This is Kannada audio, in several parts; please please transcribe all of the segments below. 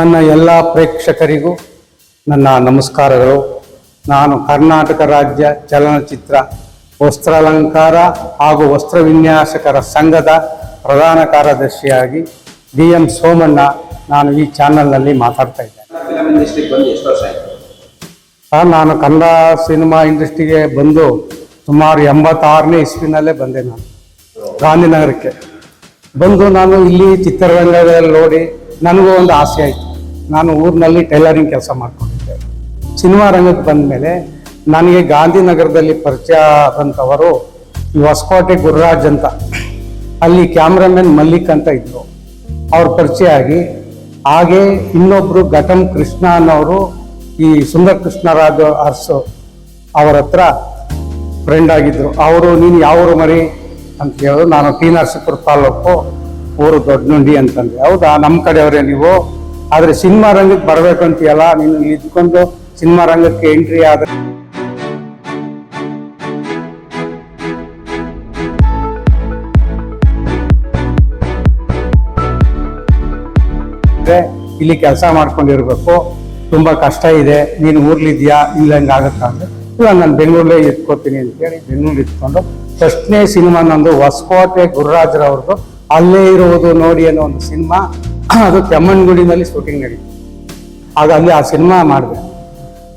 ನನ್ನ ಎಲ್ಲ ಪ್ರೇಕ್ಷಕರಿಗೂ ನನ್ನ ನಮಸ್ಕಾರಗಳು. ನಾನು ಕರ್ನಾಟಕ ರಾಜ್ಯ ಚಲನಚಿತ್ರ, ವಸ್ತ್ರಾಲಂಕಾರ ಹಾಗೂ ವಸ್ತ್ರ ವಿನ್ಯಾಸಕರ ಸಂಘದ ಪ್ರಧಾನ ಕಾರ್ಯದರ್ಶಿಯಾಗಿ ಡಿ ಎಂ ಸೋಮಣ್ಣ ನಾನು ಈ ಚಾನಲ್ನಲ್ಲಿ ಮಾತಾಡ್ತಾ ಇದ್ದೇನೆ. ಸರ್, ನಾನು ಕನ್ನಡ ಸಿನಿಮಾ ಇಂಡಸ್ಟ್ರಿಗೆ ಬಂದು ಸುಮಾರು ಎಂಬತ್ತಾರನೇ ಇಸ್ವಿನಲ್ಲೇ ಬಂದೆ ನಾನು, ಗಾಂಧಿನಗರಕ್ಕೆ. ಬಂದು ನಾನು ಇಲ್ಲಿ ಚಿತ್ರರಂಗದಲ್ಲಿ ನೋಡಿ ನನಗೂ ಒಂದು ಆಸೆ ಆಯಿತು. ನಾನು ಊರಿನಲ್ಲಿ ಟೈಲರಿಂಗ್ ಕೆಲಸ ಮಾಡ್ಕೊಂಡಿದ್ದೆ. ಸಿನಿಮಾ ರಂಗಕ್ಕೆ ಬಂದ ಮೇಲೆ ನನಗೆ ಗಾಂಧಿನಗರದಲ್ಲಿ ಪರಿಚಯ ಆದಂಥವರು ಹೊಸಕೋಟೆ ಗುರುರಾಜ್ ಅಂತ. ಅಲ್ಲಿ ಕ್ಯಾಮ್ರಾಮನ್ ಮಲ್ಲಿಕ್ ಅಂತ ಇದ್ದರು ಅವ್ರ ಪರಿಚಯ ಆಗಿ ಹಾಗೆ ಇನ್ನೊಬ್ಬರು ಘಟಂ ಕೃಷ್ಣ ಅನ್ನೋರು ಈ ಸುಂದರ ಕೃಷ್ಣರಾಜ ಅರ್ಸು ಅವರ ಹತ್ರ ಫ್ರೆಂಡ್ ಆಗಿದ್ದರು ಅವರು, ನೀನು ಯಾವರು ಮರಿ? ಅಂತ ಹೇಳಿದ್ರು ನಾನು ಟಿ ನರಸೀಪುರ ತಾಲೂಕು ಊರು ದೊಡ್ಡನುಂಡಿ ಅಂತಂದೆ. ಹೌದಾ? ನಮ್ಮ ಕಡೆಯವರೇ ನೀವು? ಆದರೆ ಸಿನಿಮಾ ರಂಗಕ್ಕೆ ಬರ್ಬೇಕಂತೀಯಲ್ಲ ನೀನು ಇಲ್ಲಿ ಇದ್ಕೊಂಡು ಸಿನಿಮಾ ರಂಗಕ್ಕೆ ಎಂಟ್ರಿ ಆದ್ರೆ. ಇಲ್ಲಿ ಕೆಲಸ ಮಾಡ್ಕೊಂಡಿರ್ಬೇಕು, ತುಂಬಾ ಕಷ್ಟ ಇದೆ, ನೀನು ಊರ್ಲಿದ್ಯಾ, ಇಲ್ಲ ಹಂಗೆ ಆಗುತ್ತಾ ಅಂದ್ರೆ. ಇಲ್ಲ, ನಾನು ಬೆಂಗಳೂರಲ್ಲೇ ಇಟ್ಕೋತೀನಿ ಅಂತೇಳಿ ಬೆಂಗಳೂರು ಇಟ್ಕೊಂಡು ಫಸ್ಟ್ನೇ ಸಿನಿಮಾ ನಂದು ಹೊಸಕೋಟೆ ಗುರುರಾಜ್ರವ್ರದ್ದು, ಅಲ್ಲೇ ಇರುವುದು ನೋಡಿ ಅನ್ನೋ ಒಂದು ಸಿನಿಮಾ. ಅದು ಕೆಮ್ಮಣ್ಣಗುಡಿನಲ್ಲಿ ಶೂಟಿಂಗ್ ನಡೀತು. ಆಗ ಅಲ್ಲಿ ಆ ಸಿನಿಮಾ ಮಾಡಿದೆ.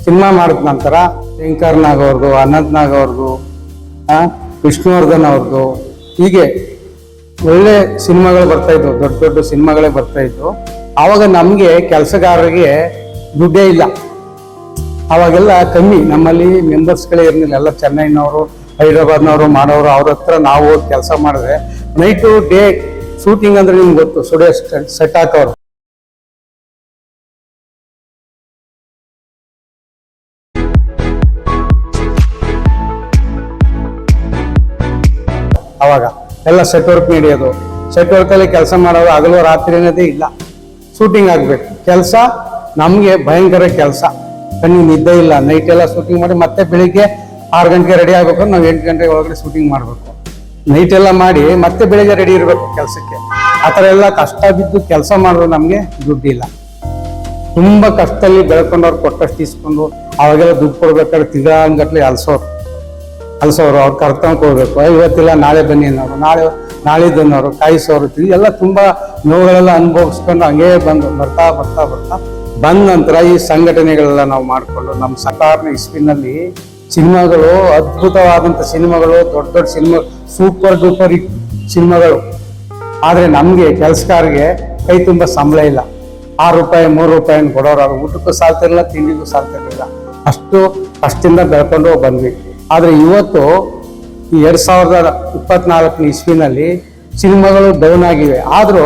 ಸಿನಿಮಾ ಮಾಡಿದ ನಂತರ ಶಂಕರ್ ನಾಗ್ ಅವ್ರದ್ದು ಅನಂತ್ ನಾಗ್ ಅವ್ರದ್ದು ವಿಷ್ಣುವರ್ಧನ್ ಅವ್ರದ್ದು ಹೀಗೆ ಒಳ್ಳೆ ಸಿನಿಮಾಗಳು ಬರ್ತಾ ಇದ್ವು, ದೊಡ್ಡ ದೊಡ್ಡ ಸಿನಿಮಾಗಳೇ ಬರ್ತಾ ಇದ್ವು. ಆವಾಗ ನಮಗೆ ಕೆಲಸಗಾರರಿಗೆ ದುಡ್ಡೇ ಇಲ್ಲ. ಆವಾಗೆಲ್ಲ ಕಮ್ಮಿ, ನಮ್ಮಲ್ಲಿ ಮೆಂಬರ್ಸ್ಗಳೇ ಇರಲಿಲ್ಲ. ಎಲ್ಲ ಚೆನ್ನೈನವರು, ಹೈದರಾಬಾದ್ನವರು ಮಾಡೋರು ಅವ್ರ ಹತ್ರ ನಾವು ಕೆಲಸ ಮಾಡಿದ್ರೆ, ನೈಟು ಡೇ ಶೂಟಿಂಗ್ ಅಂದ್ರೆ ನಿಮ್ಗೆ ಗೊತ್ತು ಸ್ಟುಡಿಯೋ ಸೆಟ್ ಹಾಕೋರು ಅವಾಗ ಎಲ್ಲ ಸೆಟ್ ವರ್ಕ್ ನಡೆಯೋದು. ಸೆಟ್ ವರ್ಕಲ್ಲಿ ಕೆಲಸ ಮಾಡೋದು ಹಗಲು ರಾತ್ರಿ ಅನ್ನೋದೇ ಇಲ್ಲ. ಶೂಟಿಂಗ್ ಆಗಬೇಕು. ಕೆಲಸ ನಮಗೆ ಭಯಂಕರ ಕೆಲಸ. ಕಣ್ಣಿಗೆ ನಿದ್ದೆ ಇಲ್ಲ. ನೈಟ್ ಎಲ್ಲ ಶೂಟಿಂಗ್ ಮಾಡಿ ಮತ್ತೆ ಬೆಳಿಗ್ಗೆ ಆರು ಗಂಟೆಗೆ ರೆಡಿ ಆಗ್ಬೇಕು ನಾವು ಎಂಟು ಗಂಟೆ ಒಳಗಡೆ ಶೂಟಿಂಗ್ ಮಾಡಬೇಕು. ನೈಟ್ ಎಲ್ಲ ಮಾಡಿ ಮತ್ತೆ ಬೆಳಿಗ್ಗೆ ರೆಡಿ ಇರಬೇಕು ಕೆಲಸಕ್ಕೆ. ಆ ಥರ ಎಲ್ಲ ಕಷ್ಟ ಬಿದ್ದು ಕೆಲಸ ಮಾಡಿದ್ರು ನಮಗೆ ದುಡ್ಡಿಲ್ಲ ತುಂಬ ಕಷ್ಟದಲ್ಲಿ ಬೆಳ್ಕೊಂಡವ್ರು ಕೊಟ್ಟಷ್ಟು ಇಸ್ಕೊಂಡು ಅವಾಗೆಲ್ಲ ದುಡ್ಡು ಕೊಡ್ಬೇಕಾದ್ರೆ ತಿಂಗಳಗಟ್ಲೆ ಅಲ್ಸೋರು. ಅಲ್ಸೋರು, ಅವ್ರು ಕರ್ಕೊಂಡು ಹೋಗ್ಬೇಕು ಇವತ್ತಿಲ್ಲ, ನಾಳೆ ಬನ್ನಿ ಅನ್ನೋರು. ನಾಳೆ ನಾಳಿದ್ದು ಅನ್ನೋರು, ಕಾಯಿಸೋರು ಎಲ್ಲ ತುಂಬಾ ನೋವುಗಳೆಲ್ಲ ಅನುಭವಿಸ್ಕೊಂಡು ಹಂಗೇ ಬಂದು ಬರ್ತಾ ಬರ್ತಾ ಬರ್ತಾ ಬಂದ ನಂತರ ಈ ಸಂಘಟನೆಗಳೆಲ್ಲ ನಾವು ಮಾಡಿಕೊಂಡು ನಮ್ಮ ಸರ್ಕಾರನ ಇಸ್ವಿನಲ್ಲಿ ಸಿನಿಮಾಗಳು ಅದ್ಭುತವಾದಂಥ ಸಿನಿಮಾಗಳು, ದೊಡ್ಡ ದೊಡ್ಡ ಸಿನಿಮಾ, ಸೂಪರ್ ಡೂಪರ್ ಸಿನಿಮಾಗಳು. ಆದರೆ ನಮಗೆ ಕೆಲಸಗಾರರಿಗೆ ಕೈ ತುಂಬ ಸಂಬಳ ಇಲ್ಲ. ಆರು ರೂಪಾಯಿ, ಮೂರು ರೂಪಾಯಿನ ಕೊಡೋರು ಊಟಕ್ಕೂ ಸಾಲ್ತಿರಲಿಲ್ಲ ತಿಂಡಿಗೂ ಸಾಲ್ತಿರಲಿಲ್ಲ ಅಷ್ಟು ಕಷ್ಟದಿಂದ ಬೆಳ್ಕೊಂಡು ಬಂದ್ವಿ. ಆದರೆ ಇವತ್ತು ಈ ಎರಡು ಸಾವಿರದ ಇಪ್ಪತ್ನಾಲ್ಕನೇ ಇಸ್ವಿನಲ್ಲಿ ಸಿನಿಮಾಗಳು ಡೌನ್ ಆಗಿವೆ. ಆದರೂ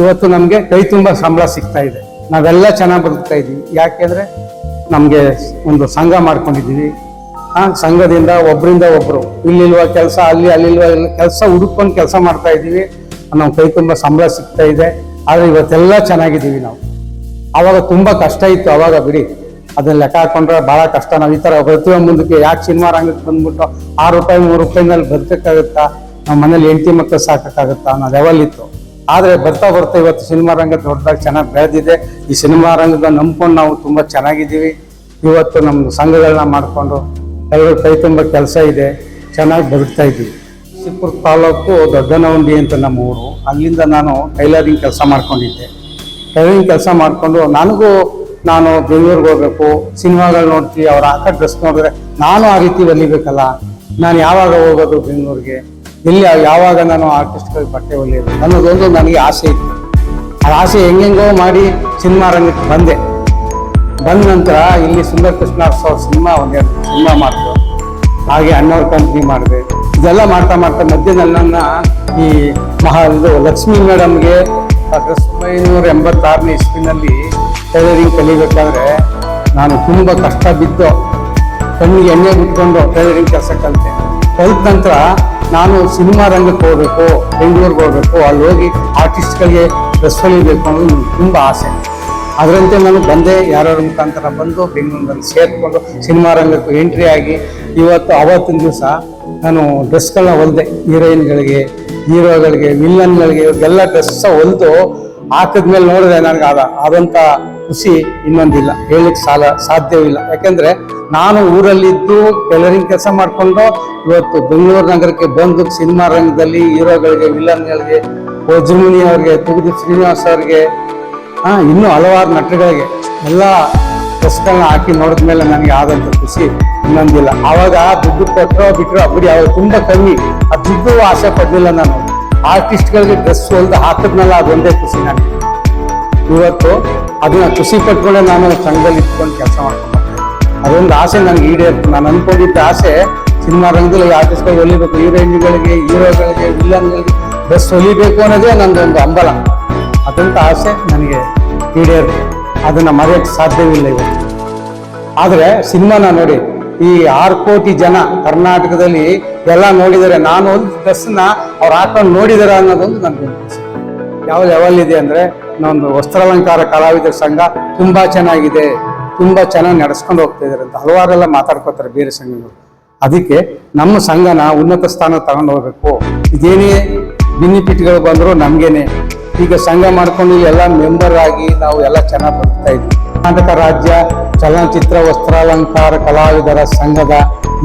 ಇವತ್ತು ನಮಗೆ ಕೈ ತುಂಬ ಸಂಬಳ ಸಿಗ್ತಾ ಇದೆ. ನಾವೆಲ್ಲ ಚೆನ್ನಾಗಿ ಬದುಕ್ತಾ ಇದ್ದೀವಿ. ಯಾಕೆಂದರೆ ನಮಗೆ ಒಂದು ಸಂಘ ಮಾಡ್ಕೊಂಡಿದ್ದೀವಿ. ಆ ಸಂಘದಿಂದ ಒಬ್ಬರಿಂದ ಒಬ್ಬರು ಇಲ್ಲಿಲ್ವ ಕೆಲಸ, ಅಲ್ಲಿ, ಅಲ್ಲಿಲ್ವ ಕೆಲಸ ಹುಡುಕೊಂಡು ಕೆಲಸ ಮಾಡ್ತಾ ಇದ್ದೀವಿ. ನಮ್ಮ ಕೈ ತುಂಬ ಸಂಬಳ ಸಿಗ್ತಾ ಇದೆ. ಆದರೆ ಇವತ್ತೆಲ್ಲ ಚೆನ್ನಾಗಿದ್ದೀವಿ ನಾವು. ಆವಾಗ ತುಂಬ ಕಷ್ಟ ಇತ್ತು ಆವಾಗ ಬಿಡಿ. ಅದನ್ನ ಲೆಕ್ಕ ಹಾಕೊಂಡ್ರೆ ಭಾಳ ಕಷ್ಟ. ನಾವು ಈ ಥರ ಬರ್ತೀವ ಮುಂದಕ್ಕೆ ಯಾಕೆ ಸಿನಿಮಾ ರಂಗಕ್ಕೆ ಬಂದ್ಬಿಟ್ಟು ಆರು ರೂಪಾಯಿ, ಮೂರು ರೂಪಾಯಿನಲ್ಲಿ ಬದುಕಕ್ಕಾಗುತ್ತಾ? ನಮ್ಮ ಮನೇಲಿ ಹೆಂಡತಿ ಮಕ್ಕಳು ಸಾಕಕ್ಕಾಗುತ್ತಾ? ಅನ್ನೋ ಲೆವೆಲ್ ಇತ್ತು. ಆದರೆ ಬರ್ತಾ ಬರ್ತಾ ಇವತ್ತು ಸಿನಿಮಾ ರಂಗ ದೊಡ್ಡದಾಗಿ ಚೆನ್ನಾಗಿ ಬೆಳೆದಿದೆ. ಈ ಸಿನಿಮಾ ರಂಗದ ನಂಬ್ಕೊಂಡು ನಾವು ತುಂಬ ಚೆನ್ನಾಗಿದ್ದೀವಿ. ಇವತ್ತು ನಮ್ಮ ಸಂಘಗಳನ್ನ ಮಾಡಿಕೊಂಡು ಎಲ್ಲರೂ ಕೈ ತುಂಬ ಕೆಲಸ ಇದೆ, ಚೆನ್ನಾಗಿ ಬದುಕ್ತಾ ಇದ್ದೀವಿ. ಸಿಪ್ಪುರ ತಾಲೂಕು ದೊಡ್ಡನವಂಡಿ ಅಂತ ನಮ್ಮ ಊರು. ಅಲ್ಲಿಂದ ನಾನು ಟೈಲರಿಂಗ್ ಕೆಲಸ ಮಾಡ್ಕೊಂಡಿದ್ದೆ. ಟೈಲರಿಂಗ್ ಕೆಲಸ ಮಾಡಿಕೊಂಡು ನನಗೂ ನಾನು ಬೆಂಗಳೂರಿಗೆ ಹೋಗ್ಬೇಕು, ಸಿನಿಮಾಗಳು ನೋಡ್ತೀವಿ, ಅವ್ರು ಹಾಕೋ ಡ್ರೆಸ್ ನೋಡಿದ್ರೆ ನಾನು ಆ ರೀತಿ ಹೊಲಿಬೇಕಲ್ಲ ನಾನು ಯಾವಾಗ ಹೋಗೋದು ಬೆಂಗಳೂರಿಗೆ? ಇಲ್ಲಿ ಯಾವಾಗ ನಾನು ಆರ್ಟಿಸ್ಟ್ಗಳಿಗೆ ಬಟ್ಟೆ ಹೊಲಿಯೋದು ಅನ್ನೋದೊಂದು ನನಗೆ ಆಸೆ ಇತ್ತು. ಆ ಆಸೆ ಹೆಂಗೆಂಗೋ ಮಾಡಿ ಸಿನಿಮಾ ರಂಗಕ್ಕೆ ಬಂದೆ. ಬಂದ ನಂತರ ಇಲ್ಲಿ ಸುಂದರ್ ಕೃಷ್ಣ ಅವ್ರ ಸಿನಿಮಾ ಒಂದೆರಡು ಸಿನಿಮಾ ಮಾಡಿದ್ರು. ಹಾಗೆ ಅಣ್ಣವ್ರ ಕಂಪ್ನಿ ಮಾಡಿದೆ. ಇದೆಲ್ಲ ಮಾಡ್ತಾ ಮಾಡ್ತಾ ಮಧ್ಯದಲ್ಲಿ ನನ್ನ ಈ ಮಹಾ ಲಕ್ಷ್ಮೀ ಮೇಡಮ್ಗೆ ಒಂಬೈನೂರ ಎಂಬತ್ತಾರನೇ ಇಸ್ವಿನಲ್ಲಿ ಟೈಲರಿಂಗ್ ಕಲಿಬೇಕಾದ್ರೆ ನಾನು ತುಂಬ ಕಷ್ಟ ಬಿದ್ದು ಕಣ್ಣಿಗೆ ಎಣ್ಣೆ ಬಿಟ್ಕೊಂಡು ಟೈಲರಿಂಗ್ ಕೆಲಸ ಕಲಿತೆ ಕಲಿತ ನಂತರ ನಾನು ಸಿನಿಮಾ ರಂಗಕ್ಕೆ ಹೋಗ್ಬೇಕು, ಬೆಂಗಳೂರಿಗೆ ಹೋಗ್ಬೇಕು, ಅಲ್ಲಿ ಹೋಗಿ ಆರ್ಟಿಸ್ಟ್ಗಳಿಗೆ ಡ್ರೆಸ್ ಹೊಲಿಬೇಕು ಅನ್ನೋದು ತುಂಬ ಆಸೆ. ಅದರಂತೆ ನಾನು ಬಂದೆ, ಯಾರ್ಯಾರ ಮುಖಾಂತರ ಬಂದು, ಬೆಂಗಳೂರಿನಲ್ಲಿ ಸೇರಿಕೊಂಡು ಸಿನಿಮಾ ರಂಗಕ್ಕೆ ಎಂಟ್ರಿ ಆಗಿ, ಇವತ್ತು ಅವತ್ತಿನ ದಿವಸ ನಾನು ಡ್ರೆಸ್ಗಳನ್ನ ಹೊಲಿದೆ. ಹೀರೋಯಿನ್ಗಳಿಗೆ, ಹೀರೋಗಳಿಗೆ, ವಿಲ್ಲನ್ಗಳಿಗೆ ಇವಾಗೆಲ್ಲ ಡ್ರೆಸ್ ಹೊಲಿದು ಹಾಕಿದ್ಮೇಲೆ ನೋಡಿದ್ರೆ ನನಗೆ ಆದ ಆದಂಥ ಖುಷಿ ಇನ್ನೊಂದಿಲ್ಲ. ಹೇಳಲಿಕ್ಕೆ ಸಾಲ, ಸಾಧ್ಯವಿಲ್ಲ. ಯಾಕೆಂದರೆ ನಾನು ಊರಲ್ಲಿದ್ದು ಟೈಲರಿಂಗ್ ಕೆಲಸ ಮಾಡಿಕೊಂಡು, ಇವತ್ತು ಬೆಂಗಳೂರು ನಗರಕ್ಕೆ ಬಂದು ಸಿನಿಮಾ ರಂಗದಲ್ಲಿ ಹೀರೋಗಳಿಗೆ ವಿಲನ್ಗಳಿಗೆ ಅವ್ರಿಗೆ ತುಗುದಿ ಶ್ರೀನಿವಾಸ್ ಅವ್ರಿಗೆ ಹಾ, ಇನ್ನೂ ಹಲವಾರು ನಟರುಗಳಿಗೆ ಎಲ್ಲ ಡ್ರೆಸ್ಗಳನ್ನ ಹಾಕಿ ನೋಡಿದ್ಮೇಲೆ ನನಗೆ ಆದಂತ ಖುಷಿ. ಇನ್ನೊಂದಿಲ್ಲ. ಆವಾಗ ದುಡ್ಡು ಕೊಟ್ಟರೋ ಬಿಟ್ಟರೋ ಅಬ್ಬರಿ ಅವಾಗ ತುಂಬಾ ಕಮ್ಮಿ. ಆ ದುಡ್ಡು ಆಸೆ ಪಡ್ಲಿಲ್ಲ ನಾನು. ಆರ್ಟಿಸ್ಟ್ಗಳಿಗೆ ಡ್ರೆಸ್ ಹೊಲ್ದು ಹಾಕಿದ್ನಲ್ಲ ಅದೊಂದೇ ಖುಷಿ ನನಗೆ. ಇವತ್ತು ಅದನ್ನ ಖುಷಿ ಪಟ್ಕೊಂಡೆ ನಾನು ಸಂಘದಲ್ಲಿ ಇಟ್ಕೊಂಡು ಕೆಲಸ ಮಾಡ್ಕೊಂಡು ಅದೊಂದು ಆಸೆ ನನಗೆ ಈಡೇರ್ತು. ನಾನು ಅನ್ಕೊಂಡಿದ್ದ ಆಸೆ ಸಿನಿಮಾ ರಂಗದಲ್ಲಿ ಆರ್ಟಿಸ್ಟ್ಗಳು ಹೊಲಿಬೇಕು. ಹೀರೋಯಿನ್ಗಳಿಗೆ, ಹೀರೋಗಳಿಗೆ ವಿಲನ್ಗಳಿಗೆ ಡ್ರೆಸ್ ಹೊಲಿಬೇಕು ಅನ್ನೋದೇ ನಂದೊಂದು ಹಂಬಲ. ಅದಂತ ಆಸೆ ನನಗೆ ಈಡೇರಿ ಅದನ್ನ ಮರೆಯಕ್ಕೆ ಸಾಧ್ಯವಿಲ್ಲ ಇವತ್ತು ಆದರೆ ಸಿನಿಮಾನ ನೋಡಿ, ಈ ಆರು ಕೋಟಿ ಜನ ಕರ್ನಾಟಕದಲ್ಲಿ ಎಲ್ಲ ನೋಡಿದರೆ ನಾನು ಒಂದು ಡ್ರೆಸ್ನ ಅವ್ರು ಹಾಕೊಂಡು ನೋಡಿದಾರೆ ಅನ್ನೋದೊಂದು ನನಗೆ ಯಾವ ಲೆವೆಲ್ ಇದೆ ಅಂದ್ರೆ ನಮ್ಮದು ವಸ್ತ್ರಾಲಂಕಾರ ಕಲಾವಿದರ ಸಂಘ ತುಂಬಾ ಚೆನ್ನಾಗಿದೆ, ತುಂಬಾ ಚೆನ್ನಾಗಿ ನಡೆಸ್ಕೊಂಡು ಹೋಗ್ತಾ ಇದಾರೆ ಅಂತ ಹಲವಾರೆಲ್ಲ ಮಾತಾಡ್ಕೋತಾರೆ ಬೇರೆ ಸಂಘಗಳು. ಅದಕ್ಕೆ ನಮ್ಮ ಸಂಘನ ಉನ್ನತ ಸ್ಥಾನ ತಗೊಂಡು ಹೋಗ್ಬೇಕು. ಇದೇನೇ ಬೆನಿಫಿಟ್ಗಳು ಬಂದರೂ ನಮ್ಗೇನೆ ಈಗ ಸಂಘ ಮಾಡ್ಕೊಂಡು ಎಲ್ಲ ಮೆಂಬರ್ ಆಗಿ ನಾವು ಎಲ್ಲ ಚೆನ್ನಾಗಿ ಬರ್ತಾ ಇದ್ವಿ. ಕರ್ನಾಟಕ ರಾಜ್ಯ ಚಲನಚಿತ್ರ, ವಸ್ತ್ರಾಲಂಕಾರ, ಕಲಾವಿದರ ಸಂಘದ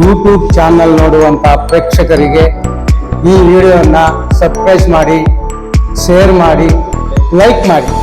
ಯೂಟ್ಯೂಬ್ ಚಾನಲ್ ನೋಡುವಂತ ಪ್ರೇಕ್ಷಕರಿಗೆ ಈ ವಿಡಿಯೋನ ಸಬ್ಸ್ಕ್ರೈಬ್ ಮಾಡಿ ಶೇರ್ ಮಾಡಿ ಲೈಕ್ ಮಾಡಿ.